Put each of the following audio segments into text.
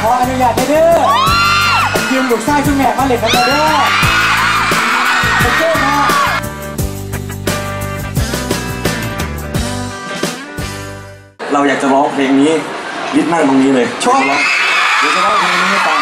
ขออนุญาตเด้อยืมลูกชายคุณแม่มาเล่นกันเด้อโอเคนะเราอยากจะร้องเพลงนี้ยิดนั่งตรงนี้เลยชอบแล้วเดี๋ยวจะร้องเพลงนี้ให้ฟัง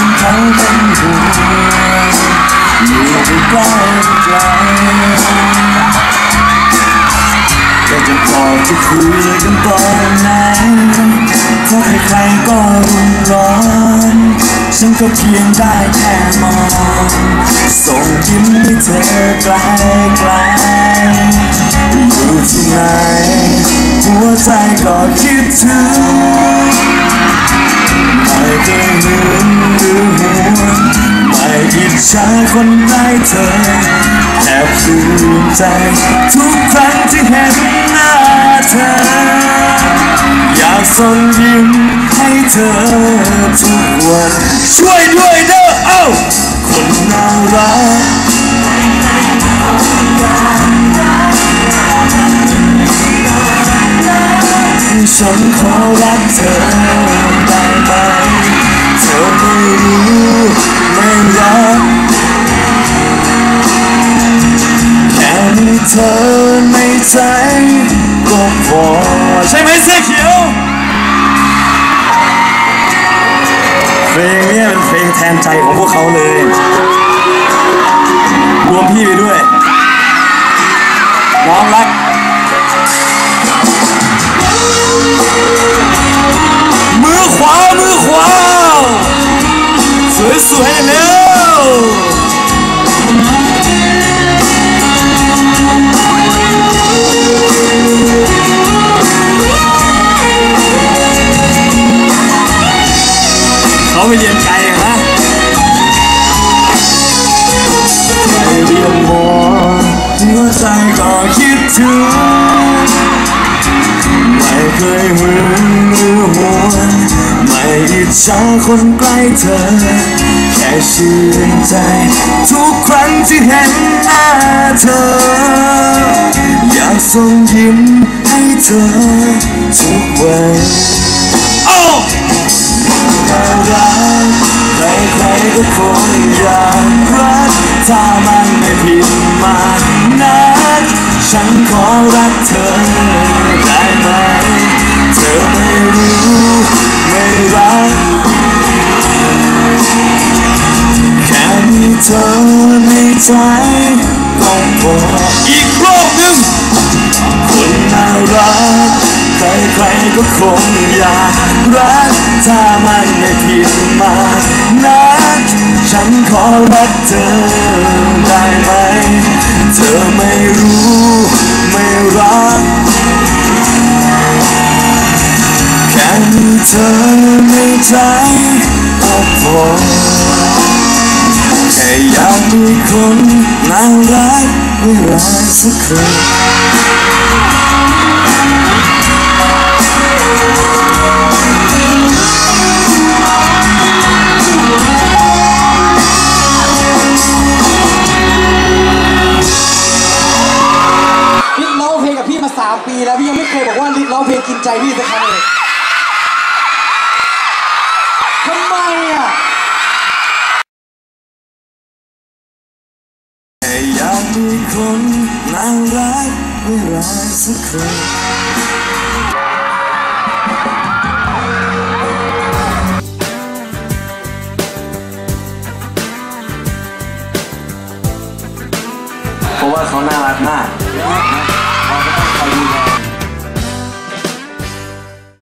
วันคนเขาเป็นห่วงอยู่ใกล้ไกลก็จะบอกจะคุยกันตอนไหนถ้าใครๆก็รุนร้อน ฉันก็เพียงได้แค่มอง ส่งยิ้มให้เธอไกลไกลอยู่ที่ไหนหัวใจก็คิดถึง อิจฉาคนได้เธอแอบปลื้มใจ ทุกครั้งที่เห็นหน้าเธอ อยากส่งยิ้มให้เธอทุกวันช่วยด้วยเด้อเอ้าคนน่ารักฉันขอรักเธอได้ไหมเธอไม่รู้ เธอในใจก็พอใช่ไหมเสื้อเขียวเพลงนี้เป็นเพลงแทนใจของพวกเขาเลยรวมพี่ไปด้วยน้องรักมือขวามือขวาสวยๆเร็ว ไปเรียนไกลอะฮะไปเรียนหมอหัวใจก็คิดถึง ไม่เคยหึงหรือหวงไม่อิจฉาคนใกล้เธอ แค่ชื่นใจ ทุกครั้งที่เห็นหน้าเธอ อยากส่งยิ้มให้เธอทุกวันโอ้น่ารักใครๆก็คงอยากรักถ้ามันไม่ผิดมานักฉันขอรักเธอได้ไหม เธอไม่รู้ไม่รัก แค่มีเธอในใจ ก็คงอยากรักถ้ามันไม่ผิดมานักฉันขอรักเธอได้ไหม เธอไม่รู้ไม่รัก แค่มีเธอในใจก็พอแค่อยากมีคนน่ารักเวลาสักครั้ ปีแล้วพี่ยังไม่เคยบอกว่าลิศร้องเพลงกินใจพี่สักครั้งเลยทำไมอะอยากมีคนน่ารักเวลาสักครั้งเพราะว่าเขาน่ารักมาก